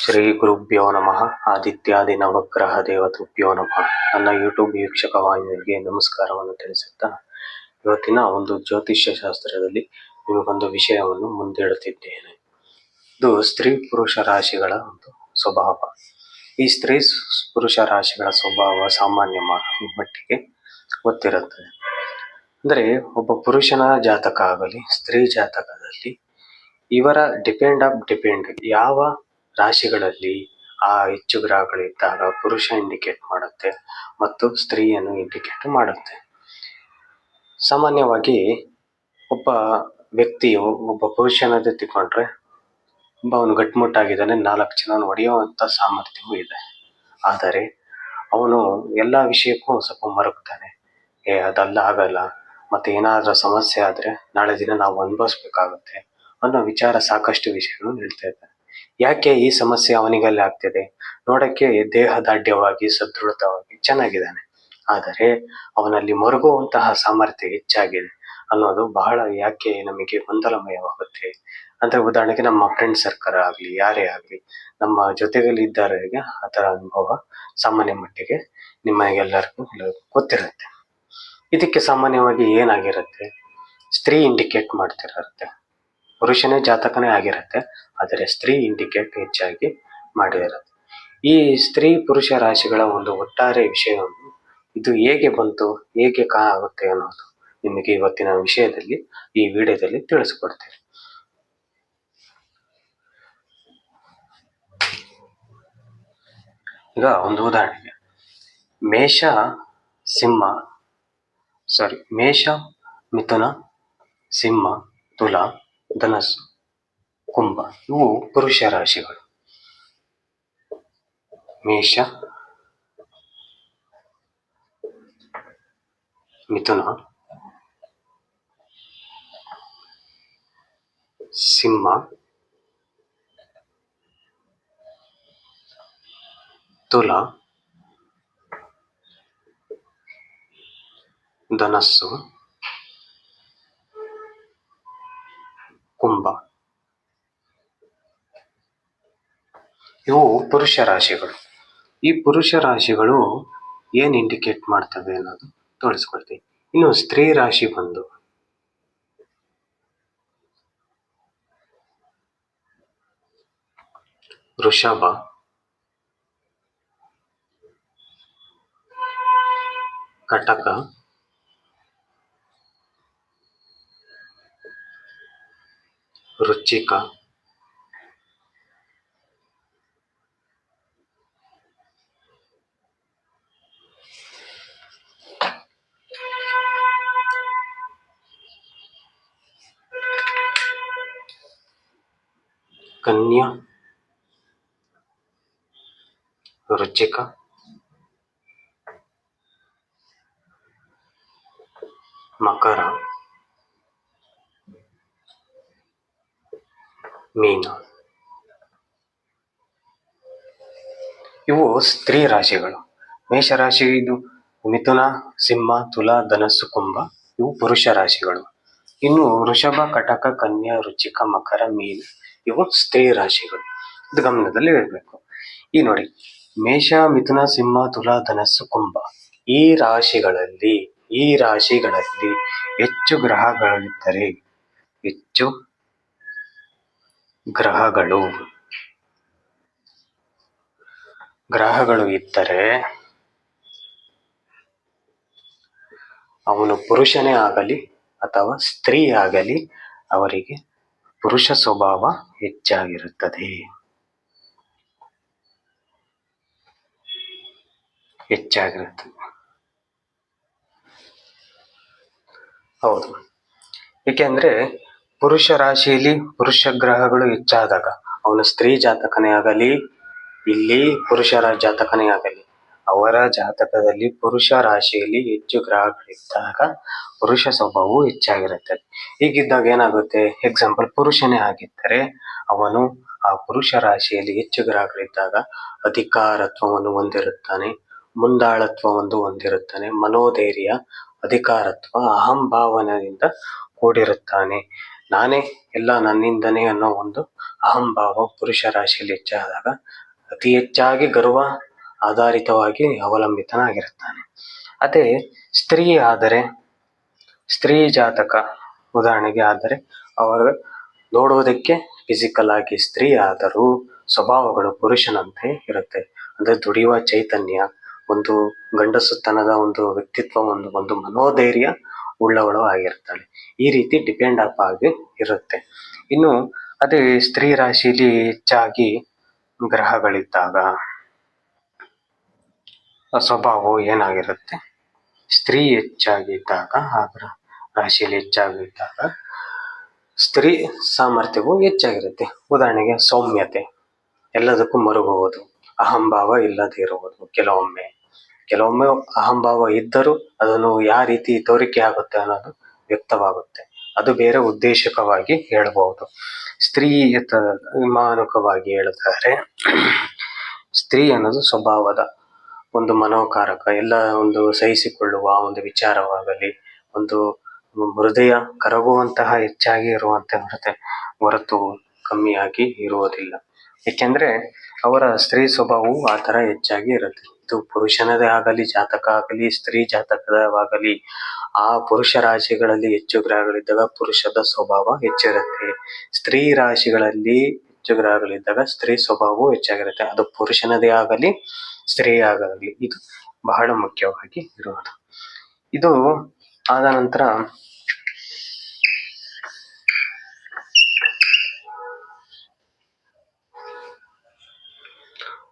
ಶ್ರೀ ಗುರುಭ್ಯೋ ನಮಃ. ಆದಿತ್ಯಾದಿ ನವಗ್ರಹ ದೇವತೃಭ್ಯೋ ನಮಃ. ನನ್ನ ಯೂಟ್ಯೂಬ್ ವೀಕ್ಷಕ ವಾಹಿನಿಗೆ ನಮಸ್ಕಾರವನ್ನು ತಿಳಿಸುತ್ತಾ ಇವತ್ತಿನ ಒಂದು ಜ್ಯೋತಿಷ್ಯ ಶಾಸ್ತ್ರದಲ್ಲಿ ನಿಮಗೊಂದು ವಿಷಯವನ್ನು ಮುಂದಿಡುತ್ತಿದ್ದೇನೆ. ಇದು ಸ್ತ್ರೀ ಪುರುಷ ರಾಶಿಗಳ ಒಂದು ಸ್ವಭಾವ. ಈ ಸ್ತ್ರೀ ಪುರುಷ ರಾಶಿಗಳ ಸ್ವಭಾವ ಸಾಮಾನ್ಯ ಮಟ್ಟಿಗೆ ಗೊತ್ತಿರುತ್ತದೆ. ಅಂದರೆ ಒಬ್ಬ ಪುರುಷನ ಜಾತಕ ಆಗಲಿ, ಸ್ತ್ರೀ ಜಾತಕದಲ್ಲಿ ಇವರ ಡಿಪೆಂಡ್ ಆಫ್ ಡಿಪೆಂಡ್ ಯಾವ ರಾಶಿಗಳಲ್ಲಿ ಆ ಹೆಚ್ಚು ಗ್ರಹಗಳಿದ್ದಾಗ ಪುರುಷ ಇಂಡಿಕೇಟ್ ಮಾಡುತ್ತೆ ಮತ್ತು ಸ್ತ್ರೀಯನ್ನು ಇಂಡಿಕೇಟ್ ಮಾಡುತ್ತೆ. ಸಾಮಾನ್ಯವಾಗಿ ಒಬ್ಬ ವ್ಯಕ್ತಿಯು ಒಬ್ಬ ಪುರುಷನದೇ ತಿಳ್ಕೊಂಡ್ರೆ ಒಬ್ಬ ಅವನು ಗಟ್ಟಿಮುಟ್ಟಾಗಿದ್ದಾನೆ ನಾಲ್ಕು ಜನ ಹೊಡೆಯುವಂಥ ಸಾಮರ್ಥ್ಯವೂ ಇದೆ. ಆದರೆ ಅವನು ಎಲ್ಲ ವಿಷಯಕ್ಕೂ ಸ್ವಲ್ಪ ಮರುಗ್ತಾನೆ. ಏ, ಅದಲ್ಲ ಆಗಲ್ಲ. ಮತ್ತೆ ಏನಾದರೂ ಸಮಸ್ಯೆ ಆದರೆ ನಾಳೆ ದಿನ ನಾವು ಅನುಭವಿಸ್ಬೇಕಾಗುತ್ತೆ. ಅನ್ನೋ ವಿಚಾರ ಸಾಕಷ್ಟು ವಿಷಯಗಳು ಹೇಳ್ತಾ ಇದ್ದಾರೆ. ಯಾಕೆ ಈ ಸಮಸ್ಯೆ ಅವನಿಗಲ್ಲಿ ಆಗ್ತಿದೆ? ನೋಡಕ್ಕೆ ದೇಹ ದಾಢ್ಯವಾಗಿ ಸದೃಢವಾಗಿ ಚೆನ್ನಾಗಿದ್ದಾನೆ. ಆದರೆ ಅವನಲ್ಲಿ ಮರುಗುವಂತಹ ಸಾಮರ್ಥ್ಯ ಹೆಚ್ಚಾಗಿದೆ ಅನ್ನೋದು ಬಹಳ ಯಾಕೆ ನಮಗೆ ಗೊಂದಲಮಯವಾಗುತ್ತೆ. ಅಂದ್ರೆ ಉದಾಹರಣೆಗೆ ನಮ್ಮ ಫ್ರೆಂಡ್ ಸರ್ಕಲ್ ಆಗಲಿ, ಯಾರೇ ಆಗಲಿ, ನಮ್ಮ ಜೊತೆಗಲ್ಲಿ ಇದ್ದವರಿಗೆ ಆ ಥರ ಅನುಭವ ಸಾಮಾನ್ಯ ಮಟ್ಟಿಗೆ ನಿಮಗೆಲ್ಲರಿಗೂ ಗೊತ್ತಿರುತ್ತೆ. ಇದಕ್ಕೆ ಸಾಮಾನ್ಯವಾಗಿ ಏನಾಗಿರುತ್ತೆ? ಸ್ತ್ರೀ ಇಂಡಿಕೇಟ್ ಮಾಡ್ತಿರುತ್ತೆ. ಪುರುಷನೇ ಜಾತಕನೇ ಆಗಿರುತ್ತೆ, ಆದರೆ ಸ್ತ್ರೀ ಇಂಡಿಕೇಟ್ ಹೆಚ್ಚಾಗಿ ಮಾಡಿರುತ್ತೆ ಈ ಸ್ತ್ರೀ ಪುರುಷ ರಾಶಿಗಳ ಒಂದು ಒಟ್ಟಾರೆ ವಿಷಯವನ್ನು ಇದು ಹೇಗೆ ಬಂತು, ಹೇಗೆ ಕಾ ಆಗುತ್ತೆ ಅನ್ನೋದು ನಿಮಗೆ ಇವತ್ತಿನ ವಿಷಯದಲ್ಲಿ ಈ ವಿಡಿಯೋದಲ್ಲಿ ತಿಳಿಸ್ಕೊಡ್ತೇನೆ. ಈಗ ಒಂದು ಉದಾಹರಣೆಗೆ, ಮೇಷ, ಸಿಂಹ ಸಾರಿ ಮೇಷ, ಮಿಥುನ, ಸಿಂಹ, ತುಲ ಧನಸ್ಸು ಕುಂಭ ಇವು ಪುರುಷ ರಾಶಿಗಳು. ಮೇಷ ಮಿಥುನ ಸಿಂಹ ತುಲಾ ಧನಸ್ಸು ಕುಂಭ ಇವು ಪುರುಷ ರಾಶಿಗಳು. ಈ ಪುರುಷ ರಾಶಿಗಳು ಏನ್ ಇಂಡಿಕೇಟ್ ಮಾಡ್ತವೆ ಅನ್ನೋದು ತೋರಿಸ್ಕೊಡ್ತೀವಿ ಇನ್ನು ಸ್ತ್ರೀ ರಾಶಿ ಬಂದು. ವೃಷಭ. ಕಟಕ. ವೃಶ್ಚಿಕ. ವೃಶ್ಚಿಕ ಮಕರ. ಮೀನ. ಇವು ಸ್ತ್ರೀ ರಾಶಿಗಳು. ಮೇಷರಾಶಿ ಇದು ಮಿಥುನ, ಸಿಂಹ, ತುಲ, ಧನಸ್ಸು, ಕುಂಭ. ಇವು ಪುರುಷ ರಾಶಿಗಳು. ಇನ್ನು ವೃಷಭ, ಕಟಕ, ಕನ್ಯಾ, ರುಚಿಕ, ಮಕರ, ಮೀನ. ಇವು ಸ್ತ್ರೀ ರಾಶಿಗಳು. ಇದು ಗಮನದಲ್ಲಿ ಇಡಬೇಕು ಈ ನೋಡಿ ಮೇಷ ಮಿಥುನ ಸಿಂಹ ತುಲಾ ಧನಸ್ಸು ಕುಂಭ. ಈ ರಾಶಿಗಳಲ್ಲಿ ಈ ರಾಶಿಗಳಲ್ಲಿ ಹೆಚ್ಚು ಗ್ರಹಗಳಿದ್ದರೆ ಹೆಚ್ಚು ಗ್ರಹಗಳು. ಗ್ರಹಗಳು ಇದ್ದರೆ ಅವನು ಪುರುಷನೇ ಆಗಲಿ ಅಥವಾ ಸ್ತ್ರೀ ಆಗಲಿ ಅವರಿಗೆ ಪುರುಷ ಸ್ವಭಾವ ಹೆಚ್ಚಾಗಿರುತ್ತದೆ. ಹೆಚ್ಚಾಗಿರುತ್ತದೆ ಹೌದು. ಏಕೆಂದ್ರೆ ಪುರುಷ ರಾಶಿಯಲ್ಲಿ ಪುರುಷ ಗ್ರಹಗಳು ಹೆಚ್ಚಾದಾಗ, ಅವನು ಸ್ತ್ರೀ ಜಾತಕನೇ ಆಗಲಿ, ಇಲ್ಲಿ ಪುರುಷರ ಜಾತಕನೇ ಆಗಲಿ, ಅವರ ಜಾತಕದಲ್ಲಿ ಪುರುಷ ರಾಶಿಯಲ್ಲಿ ಹೆಚ್ಚು ಗ್ರಹಗಳಿದ್ದಾಗ ಪುರುಷ ಸ್ವಭಾವವು ಹೆಚ್ಚಾಗಿರುತ್ತದೆ ಹೀಗಿದ್ದಾಗ ಏನಾಗುತ್ತೆ? ಎಕ್ಸಾಂಪಲ್ ಪುರುಷನೇ ಆಗಿದ್ದರೆ ಅವನು ಆ ಪುರುಷ ರಾಶಿಯಲ್ಲಿ ಹೆಚ್ಚು ಗ್ರಹಗಳಿದ್ದಾಗ ಅಧಿಕಾರತ್ವವನ್ನು ಹೊಂದಿರುತ್ತಾನೆ ಮುಂದಾಳತ್ವವನ್ನು ಹೊಂದಿರುತ್ತಾನೆ. ಮನೋಧೈರ್ಯ, ಅಧಿಕಾರತ್ವ, ಅಹಂಭಾವನೆಯಿಂದ ಕೂಡಿರುತ್ತಾನೆ. ನಾನೇ ಎಲ್ಲ ನನ್ನಿಂದನೇ ಅನ್ನೋ ಒಂದು ಅಹಂಭಾವ ಪುರುಷ ರಾಶಿಯಲ್ಲಿ ಹೆಚ್ಚಾದಾಗ ಅತಿ ಹೆಚ್ಚಾಗಿ ಗರ್ವ ಆಧಾರಿತವಾಗಿ ಅವಲಂಬಿತನಾಗಿರುತ್ತಾನೆ. ಅದೇ ಸ್ತ್ರೀ ಆದರೆ, ಸ್ತ್ರೀ ಜಾತಕ ಉದಾಹರಣೆಗೆ ಆದರೆ, ಅವರು ನೋಡುವುದಕ್ಕೆ ಫಿಸಿಕಲ್ ಆಗಿ ಸ್ತ್ರೀ ಆದರೂ ಸ್ವಭಾವಗಳು ಪುರುಷನಂತೆ ಇರುತ್ತೆ. ಅಂದರೆ ದುಡಿಯುವ ಚೈತನ್ಯ ಒಂದು ಗಂಡಸುತನದ ಒಂದು ವ್ಯಕ್ತಿತ್ವ, ಒಂದು ಒಂದು ಮನೋಧೈರ್ಯ ಉಳ್ಳವಳು ಆಗಿರ್ತಾಳೆ. ಈ ರೀತಿ ಡಿಪೆಂಡ್ ಅಪ್ ಆಗಿ ಇರುತ್ತೆ. ಇನ್ನು ಅದೇ ಸ್ತ್ರೀ ರಾಶಿಲಿ ಹೆಚ್ಚಾಗಿ ಗ್ರಹಗಳಿದ್ದಾಗ ಆ ಸ್ವಭಾವವು ಏನಾಗಿರುತ್ತೆ? ಸ್ತ್ರೀ ಹೆಚ್ಚಾಗಿದ್ದಾಗ, ಆ ರಾಶಿಯಲ್ಲಿ ಹೆಚ್ಚಾಗಿದ್ದಾಗ ಸ್ತ್ರೀ ಸಾಮರ್ಥ್ಯವು ಹೆಚ್ಚಾಗಿರುತ್ತೆ. ಉದಾಹರಣೆಗೆ ಸೌಮ್ಯತೆ. ಎಲ್ಲದಕ್ಕೂ ಮರುಗುವುದು. ಅಹಂಭಾವ ಇಲ್ಲದೆ ಇರುವುದು. ಕೆಲವೊಮ್ಮೆ ಕೆಲವೊಮ್ಮೆ ಅಹಂಭಾವ ಇದ್ದರೂ ಅದನ್ನು ಯಾವ ರೀತಿ ತೋರಿಕೆ ಆಗುತ್ತೆ ಅನ್ನೋದು ವ್ಯಕ್ತವಾಗುತ್ತೆ. ಅದು ಬೇರೆ ಉದ್ದೇಶಕವಾಗಿ ಹೇಳಬಹುದು. ಸ್ತ್ರೀ ಮಾನುಕವಾಗಿ ಹೇಳುತ್ತಾರೆ, ಸ್ತ್ರೀ ಅನ್ನೋದು ಸ್ವಭಾವದ ಒಂದು ಮನೋಕಾರಕ, ಎಲ್ಲ ಒಂದು ಸಹಿಸಿಕೊಳ್ಳುವ ಒಂದು ವಿಚಾರವಾಗಲಿ, ಒಂದು ಹೃದಯ ಕರಗುವಂತಹ ಹೆಚ್ಚಾಗಿ ಇರುವಂತೆ ಹೊರತೆ ಹೊರತು ಕಮ್ಮಿಯಾಗಿ ಇರುವುದಿಲ್ಲ. ಏಕೆಂದ್ರೆ ಅವರ ಸ್ತ್ರೀ ಸ್ವಭಾವವು ಆ ಥರ ಹೆಚ್ಚಾಗಿ ಇರುತ್ತೆ. ಇದು ಪುರುಷನದೇ ಆಗಲಿ ಜಾತಕ ಆಗಲಿ ಸ್ತ್ರೀ ಜಾತಕವಾಗಲಿ, ಆ ಪುರುಷ ರಾಶಿಗಳಲ್ಲಿ ಹೆಚ್ಚು ಗ್ರಹಗಳಿದ್ದಾಗ ಪುರುಷದ ಸ್ವಭಾವ ಹೆಚ್ಚಿರುತ್ತೆ. ಸ್ತ್ರೀ ರಾಶಿಗಳಲ್ಲಿ ಹೆಚ್ಚು ಗ್ರಹಗಳಿದ್ದಾಗ ಸ್ತ್ರೀ ಸ್ವಭಾವವು ಹೆಚ್ಚಾಗಿರುತ್ತೆ. ಅದು ಪುರುಷನದೇ ಆಗಲಿ, ಸ್ತ್ರೀ ಆಗಲಿ. ಇದು ಬಹಳ ಮುಖ್ಯವಾಗಿ ಇರುವುದು ಇದು ಆದ ನಂತರ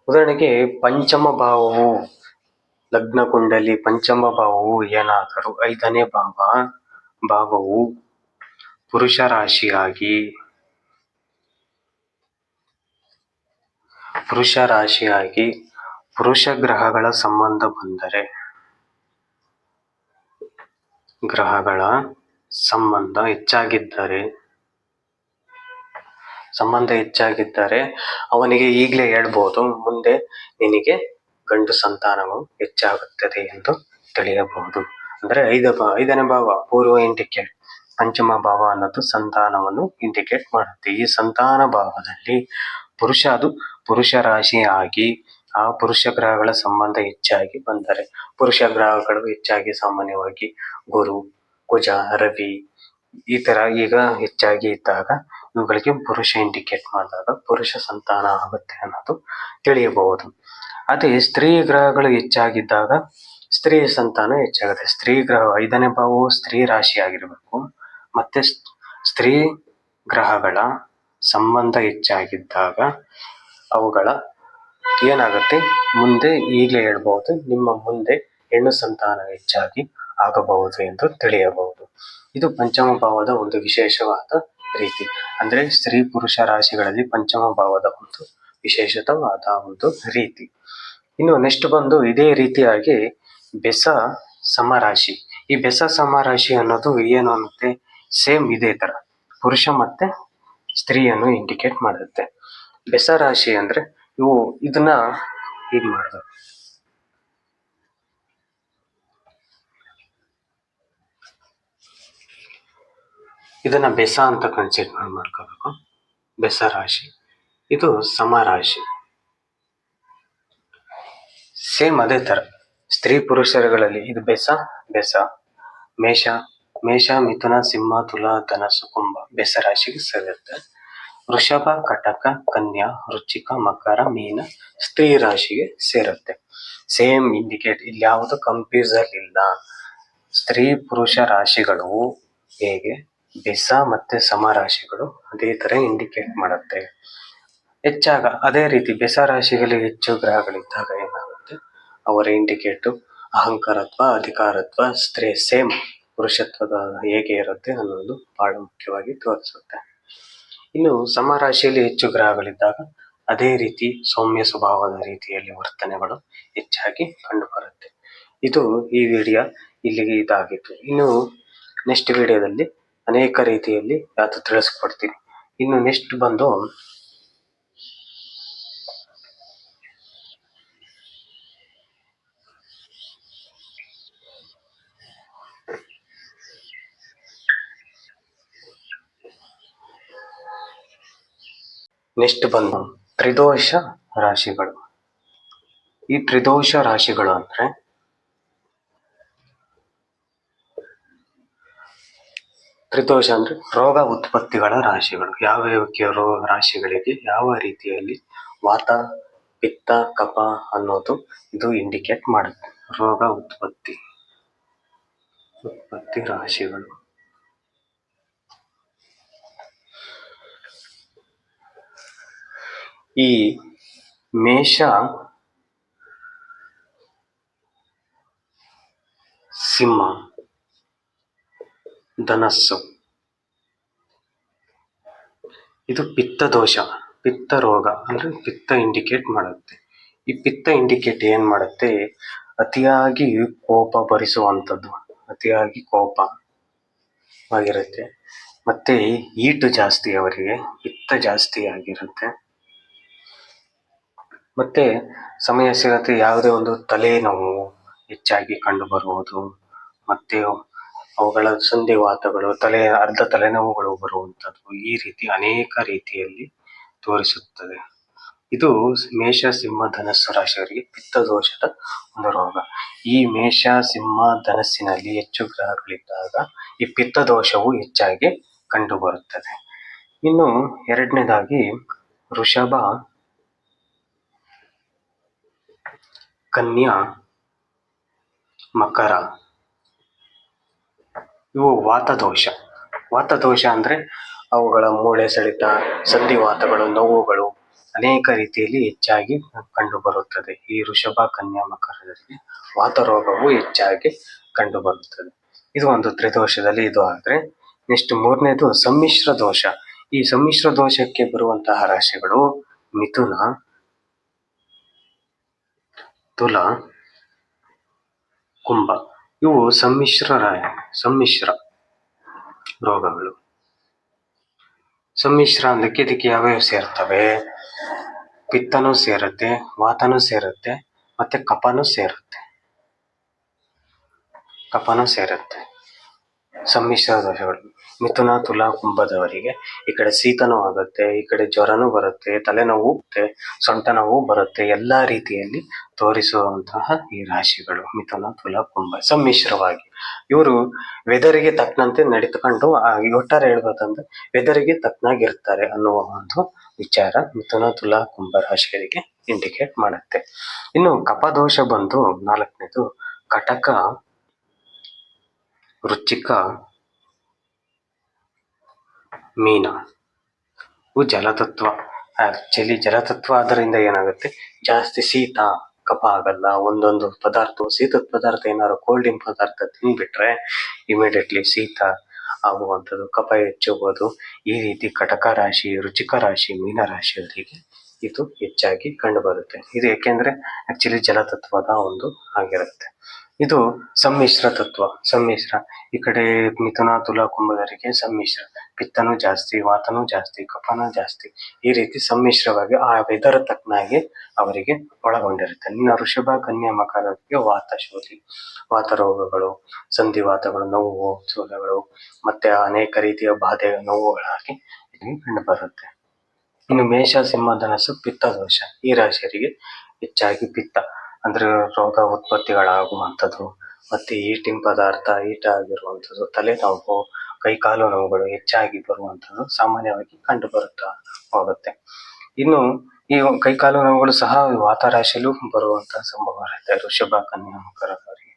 ಉದಾಹರಣೆಗೆ ಪಂಚಮ ಭಾವವು ಲಗ್ನ ಕುಂಡಲಿ ಪಂಚಮ ಭಾವವು ಏನಾದರೂ ಐದನೇ ಭಾವ, ಭಾವವು ಪುರುಷ ರಾಶಿಯಾಗಿ ಪುರುಷ ರಾಶಿಯಾಗಿ ಪುರುಷ ಗ್ರಹಗಳ ಸಂಬಂಧ ಬಂದರೆ ಗ್ರಹಗಳ ಸಂಬಂಧ ಹೆಚ್ಚಾಗಿದ್ದರೆ ಸಂಬಂಧ ಹೆಚ್ಚಾಗಿದ್ದರೆ ಅವನಿಗೆ ಈಗಲೇ ಹೇಳ್ಬೋದು, ಮುಂದೆ ನಿನಗೆ ಗಂಡು ಸಂತಾನವು ಹೆಚ್ಚಾಗುತ್ತದೆ ಎಂದು ತಿಳಿಯಬಹುದು. ಅಂದ್ರೆ ಐದ ಐದನೇ ಭಾವ, ಪೂರ್ವ ಇಂಡಿಕೇಟ್, ಪಂಚಮ ಭಾವ ಅನ್ನೋದು ಸಂತಾನವನ್ನು ಇಂಡಿಕೇಟ್ ಮಾಡುತ್ತೆ. ಈ ಸಂತಾನ ಭಾವದಲ್ಲಿ ಪುರುಷ, ಅದು ಪುರುಷ ರಾಶಿ ಆಗಿ, ಆ ಪುರುಷ ಗ್ರಹಗಳ ಸಂಬಂಧ ಹೆಚ್ಚಾಗಿ ಬಂದರೆ, ಪುರುಷ ಗ್ರಹಗಳು ಹೆಚ್ಚಾಗಿ ಸಾಮಾನ್ಯವಾಗಿ ಗುರು, ಕುಜ, ರವಿ ಈ ತರ ಈಗ ಹೆಚ್ಚಾಗಿ ಇದ್ದಾಗ ಇವುಗಳಿಗೆ ಪುರುಷ ಇಂಡಿಕೇಟ್ ಮಾಡಿದಾಗ ಪುರುಷ ಸಂತಾನ ಆಗುತ್ತೆ ಅನ್ನೋದು ತಿಳಿಯಬಹುದು. ಅದೇ ಸ್ತ್ರೀ ಗ್ರಹಗಳು ಹೆಚ್ಚಾಗಿದ್ದಾಗ ಸ್ತ್ರೀ ಸಂತಾನ ಹೆಚ್ಚಾಗುತ್ತೆ. ಸ್ತ್ರೀ ಗ್ರಹ ಐದನೇ ಭಾವವು ಸ್ತ್ರೀ ರಾಶಿ ಆಗಿರಬೇಕು. ಮತ್ತೆ ಸ್ತ್ರೀ ಗ್ರಹಗಳ ಸಂಬಂಧ ಹೆಚ್ಚಾಗಿದ್ದಾಗ ಅವುಗಳ ಏನಾಗುತ್ತೆ? ಮುಂದೆ ಈಗಲೇ ಹೇಳ್ಬಹುದು, ನಿಮ್ಮ ಮುಂದೆ ಹೆಣ್ಣು ಸಂತಾನ ಹೆಚ್ಚಾಗಿ ಆಗಬಹುದು ಎಂದು ತಿಳಿಯಬಹುದು. ಇದು ಪಂಚಮ ಭಾವದ ಒಂದು ವಿಶೇಷವಾದ ರೀತಿ. ಅಂದ್ರೆ ಸ್ತ್ರೀ ಪುರುಷ ರಾಶಿಗಳಲ್ಲಿ ಪಂಚಮ ಭಾವದ ಒಂದು ವಿಶೇಷತವಾದ ಒಂದು ರೀತಿ. ಇನ್ನು ನೆಕ್ಸ್ಟ್ ಬಂದು ಇದೇ ರೀತಿಯಾಗಿ ಬೆಸ ಸಮರಾಶಿ. ಈ ಬೆಸ ಸಮರಾಶಿ ಅನ್ನೋದು ಏನು ಅನ್ನುತ್ತೆ? ಸೇಮ್ ಇದೇ ತರ. ಪುರುಷ ಮತ್ತೆ ಸ್ತ್ರೀಯನ್ನು ಇಂಡಿಕೇಟ್ ಮಾಡುತ್ತೆ. ಬೆಸ ರಾಶಿ ಅಂದ್ರೆ ಇವು ಇದನ್ನ ಇದು ಮಾಡ್ಬೇಕು ಇದನ್ನ ಬೆಸ ಅಂತ ಕನ್ಸಿಡರ್ ಮಾಡ್ಕೋಬೇಕು. ಬೆಸ ರಾಶಿ. ಇದು ಸಮರಾಶಿ. ಸೇಮ್ ಅದೇ ತರ. ಸ್ತ್ರೀ ಪುರುಷರುಗಳಲ್ಲಿ ಇದು ಬೆಸ ಬೆಸ. ಮೇಷ ಮೇಷ, ಮಿಥುನ, ಸಿಂಹ, ತುಲಾ, ಧನಸ್ಸು, ಕುಂಭ ಬೆಸ ರಾಶಿಗೆ ಸೇರುತ್ತೆ ವೃಷಭ, ಕಟಕ, ಕನ್ಯಾ ರುಚಿಕ ಮಕರ, ಮೀನ ಸ್ತ್ರೀ ರಾಶಿಗೆ ಸೇರುತ್ತೆ. ಸೇಮ್ ಇಂಡಿಕೇಟ್ ಇಲ್ಲಿ ಯಾವುದು ಕಂಪ್ಯೂಸರ್ ಇಲ್ಲ. ಸ್ತ್ರೀ ಪುರುಷ ರಾಶಿಗಳು ಹೇಗೆ? ಬೆಸ ಮತ್ತೆ ಸಮರಾಶಿಗಳು ಅದೇ ತರ ಇಂಡಿಕೇಟ್ ಮಾಡುತ್ತೆ. ಹೆಚ್ಚಾಗ ಅದೇ ರೀತಿ ಬೆಸ ರಾಶಿಗಳಿಗೆ ಹೆಚ್ಚು ಗ್ರಹಗಳಿದ್ದಾಗ ಏನಾಗುತ್ತೆ? ಅವರ ಇಂಡಿಕೇಟು ಅಹಂಕಾರತ್ವ, ಅಧಿಕಾರತ್ವ, ಸ್ತ್ರೀ, ಸೇಮ್ ಪುರುಷತ್ವದ ಹೇಗೆ ಇರುತ್ತೆ ಅನ್ನೋದು ಬಹಳ ಮುಖ್ಯವಾಗಿ ತೋರಿಸುತ್ತೆ. ಇನ್ನು ಸಮರಾಶಿಯಲ್ಲಿ ಹೆಚ್ಚು ಗ್ರಹಗಳಿದ್ದಾಗ ಅದೇ ರೀತಿ ಸೌಮ್ಯ ಸ್ವಭಾವದ ರೀತಿಯಲ್ಲಿ ವರ್ತನೆಗಳು ಹೆಚ್ಚಾಗಿ ಕಂಡುಬರುತ್ತೆ. ಇದು ಈ ವಿಡಿಯೋ ಇಲ್ಲಿಗೆ ಇದಾಗಿತ್ತು. ಇನ್ನು ನೆಕ್ಸ್ಟ್ ವಿಡಿಯೋದಲ್ಲಿ ಅನೇಕ ರೀತಿಯಲ್ಲಿ ಅದು ತಿಳಿಸ್ಕೊಡ್ತೀನಿ. ಇನ್ನು ನೆಕ್ಸ್ಟ್ ಬಂದು ನೆಕ್ಸ್ಟ್ ಬಂದು ತ್ರಿದೋಷ ರಾಶಿಗಳು. ಈ ತ್ರಿದೋಷ ರಾಶಿಗಳು ಅಂದ್ರೆ ತ್ರಿದೋಷ ಅಂದ್ರೆ ರೋಗ ಉತ್ಪತ್ತಿಗಳ ರಾಶಿಗಳು. ಯಾವ ಯಾವ ರೋಗ ರಾಶಿಗಳಿಗೆ ಯಾವ ರೀತಿಯಲ್ಲಿ ವಾತ, ಪಿತ್ತ ಕಪ ಅನ್ನೋದು ಇದು ಇಂಡಿಕೇಟ್ ಮಾಡುತ್ತೆ. ರೋಗ ಉತ್ಪತ್ತಿ ಉತ್ಪತ್ತಿ ರಾಶಿಗಳು. ಈ ಮೇಷ ಸಿಂಹ. ಧನಸ್ಸು. ಇದು ಪಿತ್ತ ದೋಷ, ಪಿತ್ತ ರೋಗ ಅಂದ್ರೆ ಪಿತ್ತ ಇಂಡಿಕೇಟ್ ಮಾಡುತ್ತೆ. ಈ ಪಿತ್ತ ಇಂಡಿಕೇಟ್ ಏನ್ ಮಾಡುತ್ತೆ? ಅತಿಯಾಗಿ ಕೋಪ ಭರಿಸುವಂಥದ್ದು ಅತಿಯಾಗಿ ಕೋಪ ಆಗಿರುತ್ತೆ. ಮತ್ತೆ ಈಟು ಜಾಸ್ತಿ ಅವರಿಗೆ, ಪಿತ್ತ ಜಾಸ್ತಿ ಆಗಿರುತ್ತೆ. ಮತ್ತೆ ಸಮಯ ಸಿಗುತ್ತೆ ಯಾವುದೇ ಒಂದು ತಲೆನೋವು ಹೆಚ್ಚಾಗಿ ಕಂಡು ಬರುವುದು ಮತ್ತೆ ಅವುಗಳ ಸಂಧಿವಾತಗಳು ತಲೆ, ಅರ್ಧ ತಲೆನೋವುಗಳು ಬರುವಂಥದ್ದು ಈ ರೀತಿ ಅನೇಕ ರೀತಿಯಲ್ಲಿ ತೋರಿಸುತ್ತದೆ. ಇದು ಮೇಷ, ಸಿಂಹ, ಧನಸ್ಸು ರಾಶಿಯವರಿಗೆ ಪಿತ್ತ ದೋಷದ ಒಂದು ರೋಗ. ಈ ಮೇಷ, ಸಿಂಹ, ಧನಸ್ಸಿನಲ್ಲಿ ಹೆಚ್ಚು ಗ್ರಹಗಳಿದ್ದಾಗ ಈ ಪಿತ್ತ ದೋಷವು ಹೆಚ್ಚಾಗಿ ಕಂಡುಬರುತ್ತದೆ. ಇನ್ನು ಎರಡನೇದಾಗಿ ವೃಷಭ, ಕನ್ಯಾ, ಮಕರ. ಇವು ವಾತದೋಷ. ವಾತದೋಷ ಅಂದ್ರೆ ಅವುಗಳ ಮೂಳೆ ಸೆಳೆತ ಸಂಧಿವಾತಗಳು ನೋವುಗಳು ಅನೇಕ ರೀತಿಯಲ್ಲಿ ಹೆಚ್ಚಾಗಿ ಕಂಡುಬರುತ್ತದೆ. ಈ ವೃಷಭ ಕನ್ಯಾ ಮಕರದಲ್ಲಿ ವಾತರೋಗವು ಹೆಚ್ಚಾಗಿ ಕಂಡುಬರುತ್ತದೆ. ಇದು ಒಂದು ತ್ರಿದೋಷದಲ್ಲಿ ಇದು ಆದ್ರೆ ನೆಕ್ಸ್ಟ್ ಮೂರನೇದು ಸಮ್ಮಿಶ್ರ ದೋಷ. ಈ ಸಮ್ಮಿಶ್ರ ದೋಷಕ್ಕೆ ಬರುವಂತಹ ರಾಶಿಗಳು ಮಿಥುನ, ತುಲಾ, ಕುಂಭ. ಇವು ಸಮ್ಮಿಶ್ರ ಸಮ್ಮಿಶ್ರ ರೋಗಗಳು. ಸಮ್ಮಿಶ್ರ ಅಂದಕ್ಕೆ ಇದಕ್ಕೆ ಯಾವ್ಯಾವ ಸೇರ್ತವೆ, ಪಿತ್ತನೂ ಸೇರುತ್ತೆ ವಾತನೂ ಸೇರುತ್ತೆ, ಮತ್ತೆ ಕಫನೂ ಸೇರುತ್ತೆ. ಕಫನೂ ಸೇರುತ್ತೆ. ಸಮ್ಮಿಶ್ರ ದೋಷಗಳು. ಮಿಥುನ ತುಲಾ ಕುಂಭದವರಿಗೆ ಈ ಕಡೆ ಶೀತನೂ ಆಗುತ್ತೆ, ಈ ಕಡೆ ಜ್ವರನೂ ಬರುತ್ತೆ, ತಲೆನೋವು ಸೊಂಟ ನೋವು ಬರುತ್ತೆ, ಎಲ್ಲಾ ರೀತಿಯಲ್ಲಿ ತೋರಿಸುವಂತಹ ಈ ರಾಶಿಗಳು ಮಿಥುನ ತುಲಾ ಕುಂಭ ಸಮ್ಮಿಶ್ರವಾಗಿ ಇವರು ವೆದರಿಗೆ ತಕ್ಕಂತೆ ನಡೆದುಕೊಂಡು ಒಟ್ಟಾರೆ ಹೇಳ್ಬೇಕಂದ್ರೆ ವೆದರಿಗೆ ತಕ್ಕನಾಗಿರ್ತಾರೆ ಅನ್ನುವ ಒಂದು ವಿಚಾರ ಮಿಥುನ ತುಲಾ ಕುಂಭ ರಾಶಿಗಳಿಗೆ ಇಂಡಿಕೇಟ್ ಮಾಡುತ್ತೆ. ಇನ್ನು ಕಪದೋಷ ಬಂದು ನಾಲ್ಕನೇದು ಕಟಕ ವೃಶ್ಚಿಕ ಮೀನ. ಇವು ಜಲತತ್ವ. ಆಕ್ಚುಲಿ ಜಲತತ್ವ ಆದ್ದರಿಂದ ಏನಾಗುತ್ತೆ? ಜಾಸ್ತಿ ಶೀತ, ಕಫ ಆಗಲ್ಲ, ಒಂದೊಂದು ಪದಾರ್ಥ ಶೀತದ ಪದಾರ್ಥ, ಏನಾದ್ರು ಕೋಲ್ಡಿನ ಪದಾರ್ಥ ತಿನ್ಬಿಟ್ರೆ ಇಮಿಡಿಯೇಟ್ಲಿ ಶೀತ ಆಗುವಂಥದ್ದು, ಕಫ ಹೆಚ್ಚುವುದು ಈ ರೀತಿ ಕಟಕ ರಾಶಿ, ರುಚಿಕ ರಾಶಿ, ಮೀನ ರಾಶಿಯವರಿಗೆ ಇದು ಹೆಚ್ಚಾಗಿ ಕಂಡು ಬರುತ್ತೆ ಇದು ಏಕೆಂದ್ರೆ ಆಕ್ಚುಲಿ ಜಲತತ್ವದ ಒಂದು ಆಗಿರುತ್ತೆ ಇದು ಸಮ್ಮಿಶ್ರ ತತ್ವ. ಸಮ್ಮಿಶ್ರ. ಈ ಕಡೆ ಮಿಥುನ ತುಲಾ ಕುಂಭದವರಿಗೆ ಸಮ್ಮಿಶ್ರ. ಪಿತ್ತನೂ ಜಾಸ್ತಿ, ವಾತನೂ ಜಾಸ್ತಿ, ಕಫನೂ ಜಾಸ್ತಿ ಈ ರೀತಿ ಸಮ್ಮಿಶ್ರವಾಗಿ ಆ ವೆದರ್ ತಕ್ಕನಾಗಿ ಅವರಿಗೆ ಒಳಗೊಂಡಿರುತ್ತೆ. ಇನ್ನು ವೃಷಭ ಕನ್ಯಾ ಮಕರಕ್ಕೆ ವಾತ ಶೋಧಿ, ವಾತ ರೋಗಗಳು ಸಂಧಿವಾತಗಳು ನೋವು ಸೋಲಗಳು ಮತ್ತೆ ಅನೇಕ ರೀತಿಯ ಬಾಧೆ ನೋವುಗಳಾಗಿ ಇಲ್ಲಿ ಕಂಡು ಬರುತ್ತೆ. ಇನ್ನು ಮೇಷ, ಸಿಂಹ, ಧನಸ್ಸು, ಪಿತ್ತ, ದೋಷ ಈ ರಾಶಿಯರಿಗೆ ಹೆಚ್ಚಾಗಿ ಪಿತ್ತ ಅಂದ್ರೆ ರೋಗ ಉತ್ಪತ್ತಿಗಳಾಗುವಂಥದ್ದು ಮತ್ತೆ ಈಟಿನ ಪದಾರ್ಥ, ಈಟ ಆಗಿರುವಂಥದ್ದು, ತಲೆನೋವು ಕೈಕಾಲು ನೋವುಗಳು ಹೆಚ್ಚಾಗಿ ಬರುವಂತದ್ದು ಸಾಮಾನ್ಯವಾಗಿ ಕಂಡು ಬರುತ್ತಾ ಹೋಗುತ್ತೆ. ಇನ್ನು ಈ ಕೈ ಕಾಲು ನೋವುಗಳು ಸಹ ವಾತ ರಾಶಿಯಲ್ಲೂ ಬರುವಂತಹ ಸಂಭವ ಇರುತ್ತೆ. ವೃಷಭ ಕನ್ಯಾ ಮಕರದವರಿಗೆ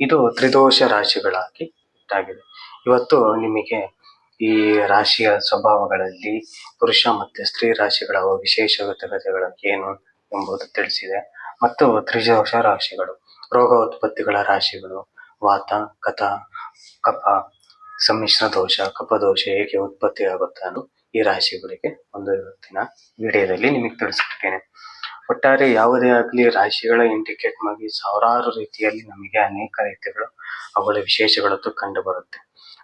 ಇದು ತ್ರಿದೋಷ ರಾಶಿಗಳಾಗಿ ಇದಾಗಿದೆ. ಇವತ್ತು ನಿಮಗೆ ಈ ರಾಶಿಯ ಸ್ವಭಾವಗಳಲ್ಲಿ ಪುರುಷ ಮತ್ತೆ ಸ್ತ್ರೀ ರಾಶಿಗಳ ವಿಶೇಷತೆಗಳು ಏನು ಎಂಬುದು ತಿಳಿಸಿದೆ. ಮತ್ತು ತ್ರಿದೋಷ ರಾಶಿಗಳು, ರೋಗ ಉತ್ಪತ್ತಿಗಳ ರಾಶಿಗಳು, ವಾತ ಕಥ ಕಫ ಸಮ್ಮಿಶ್ರ ದೋಷ ಕಪದೋಷ ಹೇಗೆ ಉತ್ಪತ್ತಿಯಾಗುತ್ತೆ ಅನ್ನೋ ಈ ರಾಶಿಗಳಿಗೆ ಒಂದು ಇವತ್ತಿನ ವಿಡಿಯೋದಲ್ಲಿ ನಿಮಗೆ ತಿಳಿಸ್ಬಿಡ್ತೇನೆ ಒಟ್ಟಾರೆ ಯಾವುದೇ ಆಗಲಿ ರಾಶಿಗಳ ಇಂಡಿಕೇಟ್ ಮಾಡಿ ಸಾವಿರಾರು ರೀತಿಯಲ್ಲಿ ನಮಗೆ ಅನೇಕ ರೀತಿಗಳು ಅವುಗಳ ವಿಶೇಷಗಳದ್ದು ಕಂಡು ಬರುತ್ತೆ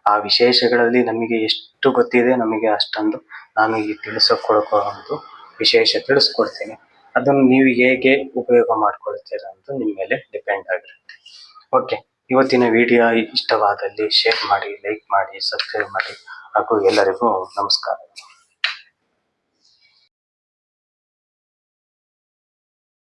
ಆ ವಿಶೇಷಗಳಲ್ಲಿ ನಮಗೆ ಎಷ್ಟು ಗೊತ್ತಿದೆ ನಮಗೆ ಅಷ್ಟೊಂದು ನಾನು ಈ ತಿಳಿಸಿಕೊಡೋ ಒಂದು ವಿಶೇಷ ತಿಳಿಸ್ಕೊಡ್ತೀನಿ. ಅದನ್ನು ನೀವು ಹೇಗೆ ಉಪಯೋಗ ಮಾಡ್ಕೊಳ್ತೀರಾ ಅಂತ ನಿಮ್ಮ ಮೇಲೆ ಡಿಪೆಂಡ್ ಆಗಿರುತ್ತೆ. ಓಕೆ ಇವತ್ತಿನ ವಿಡಿಯೋ ಇಷ್ಟವಾದಲ್ಲಿ ಶೇರ್ ಮಾಡಿ ಲೈಕ್ ಮಾಡಿ ಸಬ್ಸ್ಕ್ರೈಬ್ ಮಾಡಿ. ಹಾಗೂ ಎಲ್ಲರಿಗೂ ನಮಸ್ಕಾರ.